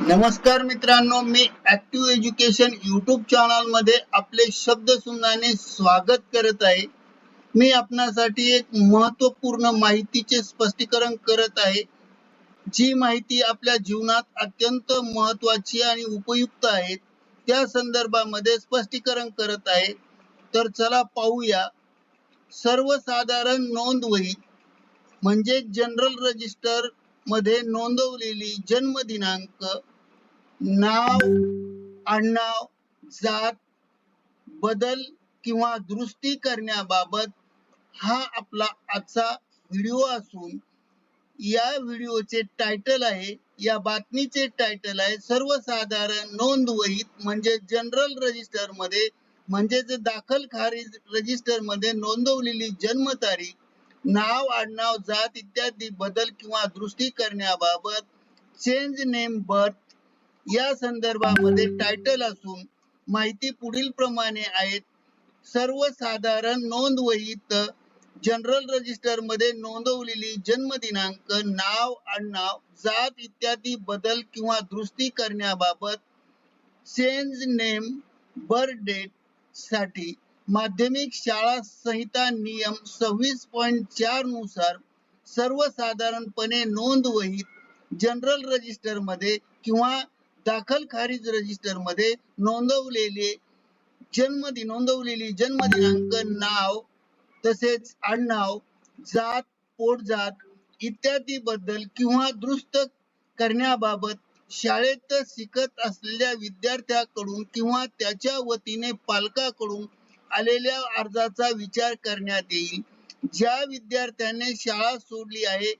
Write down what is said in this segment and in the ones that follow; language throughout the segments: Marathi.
नमस्कार मित्रांनो मी ऍक्टिव्ह एज्युकेशन युट्यूब चॅनलमध्ये आपले शब्द सुंदाने स्वागत करत आहे. मी आपणासाठी एक महत्त्वपूर्ण माहितीचे स्पष्टीकरण करत आहे जी माहिती आपल्या जीवनात अत्यंत महत्वाची आणि उपयुक्त आहे. त्या संदर्भामध्ये स्पष्टीकरण करत आहे. तर चला पाहूया. सर्वसाधारण नोंद वही म्हणजे जनरल रजिस्टर मध्ये नोंदवलेली जन्म दिनांक नाव आडनाव जात बदल किंवा दुरुस्ती करण्याबाबत हा आपला आजचा व्हिडिओ असून या व्हिडिओचे टायटल आहे या बातमीचे टायटल आहे सर्वसाधारण नोंद वहीत म्हणजे जनरल रजिस्टरमध्ये म्हणजेच दाखल खारिज रजिस्टरमध्ये नोंदवलेली जन्मतारीख नाव आडनाव जात इत्यादी बदल किंवा दुरुस्ती करण्याबाबत चेंज नेम बर्थ या संदर्भामध्ये टायटल असून माहिती पुढील प्रमाणे आहेत. सर्वसाधारण नोंद वहीत जनरल रजिस्टरमध्ये नोंदवलेली जन्मदिनांक नाव आडनाव जात इत्यादी बदल किंवा दुरुस्ती करण्याबाबत चेंज नेम बर्थ डेटसाठी माध्यमिक शाळा संहिता नियम सव्वीस पॉईंट चारनुसार सर्वसाधारणपणे नोंद वहीत जनरल रजिस्टरमध्ये किंवा दाखल खारिज रजिस्टरमध्ये नोंदवलेले जन्मदिन नोंदवलेली जन्मदिनांक नाव तसेच आडनाव जात पोटजात इत्यादी बद्दल किंवा दुरुस्त करण्याबाबत शाळेत शिकत असलेल्या विद्यार्थ्याकडून किंवा त्याच्या वतीने पालकाकडून आलेल्या अर्जाचा विचार करण्यात येईल. ज्या विद्यार्थ्याने शाळा सोडली आहे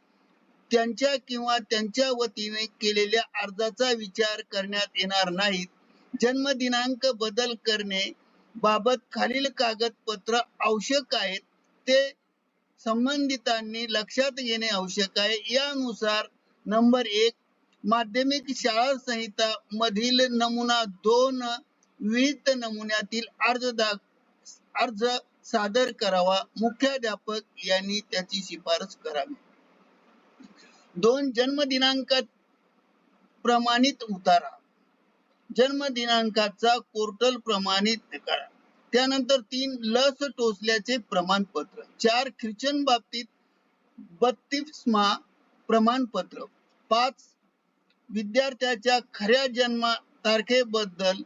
त्यांच्या किंवा त्यांच्या वतीने केलेल्या अर्जाचा विचार करण्यात येणार नाहीत. जन्मदिनांक बदल करणे बाबत खालील कागदपत्र आवश्यक आहेत. ते संबंधितांनी लक्षात घेणे आवश्यक आहे. यानुसार नंबर एक माध्यमिक शाळा संहिता मधील नमुना दोन विहित नमुन्यातील अर्ज दाख अर्ज सादर करावा. मुख्याध्यापक यांनी त्याची शिफारस करावी. दोन जन्मदिनांकात प्रमाणित उतारा. जन्मदिनांकाचा पोर्टल प्रमाणित करा त्यानंतर तीन लस टोचल्याचे प्रमाणपत्र. चार ख्रिश्चन बाबतीत बत्तीसमा प्रमाणपत्र. पाच विद्यार्थ्याच्या खऱ्या जन्म तारखेबद्दल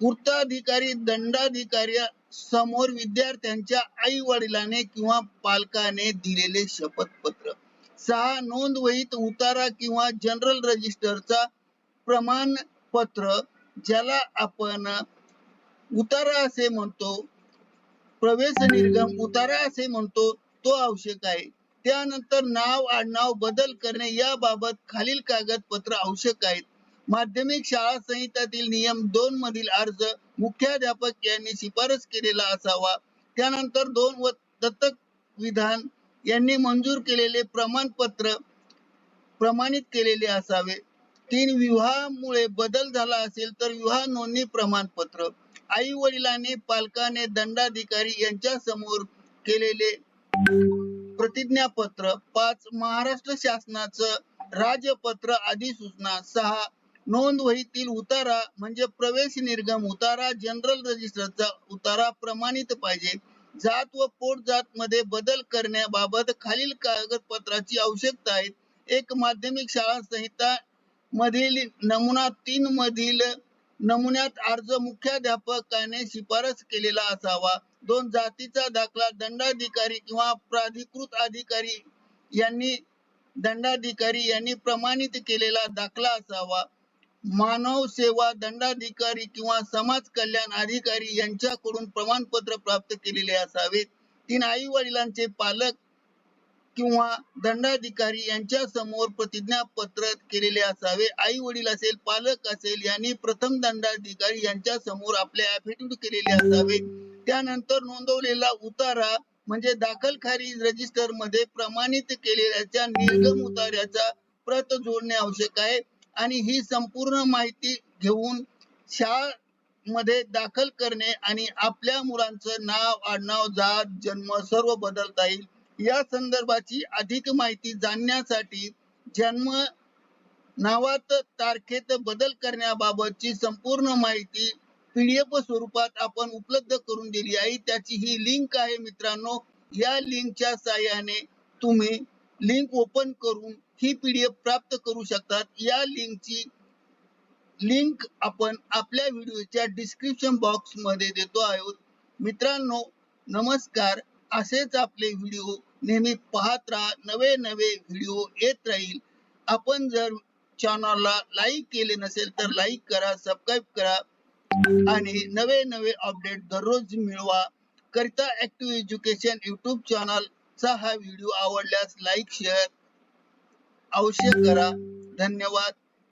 पूर्ताधिकारी दंडाधिकारी समोर विद्यार्थ्यांच्या आई वडिलाने किंवा पालकाने दिलेले शपथपत्र. सहा नोंद वहीत उतारा किंवा जनरल रजिस्टरचा प्रमाणपत्र ज्याला आपण उतारा असे म्हणतो प्रवेश निर्गम उतारा असे म्हणतो तो आवश्यक आहे. त्यानंतर नाव आडनाव बदल करणे याबाबत खालील कागदपत्र आवश्यक आहेत. माध्यमिक शाळा संहितातील नियम दोन मधील अर्ज मुख्याध्यापक यांनी शिफारस केलेला असावा. त्यानंतर दोन व दत्तक विधान यांनी मंजूर केलेले प्रमाणपत्र प्रमाणित केलेले असावे. तीन विवाहामुळे बदल झाला असेल तर विवाह नोंदणी प्रमाणपत्र. आई वडिलांनी पालकाने दंडाधिकारी यांच्या समोर केलेले प्रतिज्ञापत्र पाच महाराष्ट्र शासनाचं राजपत्र अधिसूचना सहा नोंद वहीतील उतारा म्हणजे प्रवेश निर्गम उतारा जनरल रजिस्टरचा उतारा प्रमाणित पाहिजे. जात व पोट जात मध्ये बदल करण्याबाबत खालील कागदपत्राची आवश्यकता आहे. एक माध्यमिक शाळा संहिता मधील नमुना तीन मधील नमुन्यात अर्ज मुख्याध्यापकाने शिफारस केलेला असावा. दोन जातीचा दाखला दंडाधिकारी किंवा प्राधिकृत अधिकारी यांनी दंडाधिकारी यांनी प्रमाणित केलेला दाखला असावा. मानव सेवा दंडाधिकारी किंवा समाज कल्याण अधिकारी यांच्याकडून प्रमाणपत्र प्राप्त केलेले असावेत. तीन आई वडिलांचे पालक किंवा दंडाधिकारी यांच्या समोर प्रतिज्ञापत्र केलेले असावे. आई वडील असेल पालक असेल यांनी प्रथम दंडाधिकारी यांच्या समोर आपले अफिडेविट केलेले असावे. त्यानंतर नोंदवलेला उतारा म्हणजे दाखल खारीज रजिस्टरमध्ये प्रमाणित केलेल्या निर्गम उतार्याचा प्रत जोडणे आवश्यक आहे. आणि ही संपूर्ण माहिती घेऊन शाळा मध्ये दाखल करणे आणि आपल्या मुलांचं नाव आडनाव जात जन्म सर्व बदलता येईल. या संदर्भाची अधिक माहिती जाणण्यासाठी जन्म नावात तारखेत बदल करण्याबाबतची संपूर्ण माहिती पीडीएफ स्वरूपात आपण उपलब्ध करून दिली आहे. त्याची ही लिंक आहे मित्रांनो. या लिंकच्या साह्याने तुम्ही लिंक ओपन करून ही पीडीएफ प्राप्त करू शकतात. या लिंकची लिंक आपण आपल्या व्हिडिओच्या डिस्क्रिप्शन बॉक्समध्ये देतो आहोत. मित्रांनो नमस्कार. असेच आपले व्हिडिओ नेहमी पाहत राहा. नवे नवे व्हिडिओ येत राहील. आपण जर चॅनलला लाईक केले नसेल तर लाईक करा सबस्क्राईब करा आणि नवे नवे अपडेट दररोज मिळवा. करिता ऍक्टिव्ह एज्युकेशन युट्यूब चॅनल चा हा व्हिडिओ आवडल्यास लाईक शेअर अवश्य करा. धन्यवाद.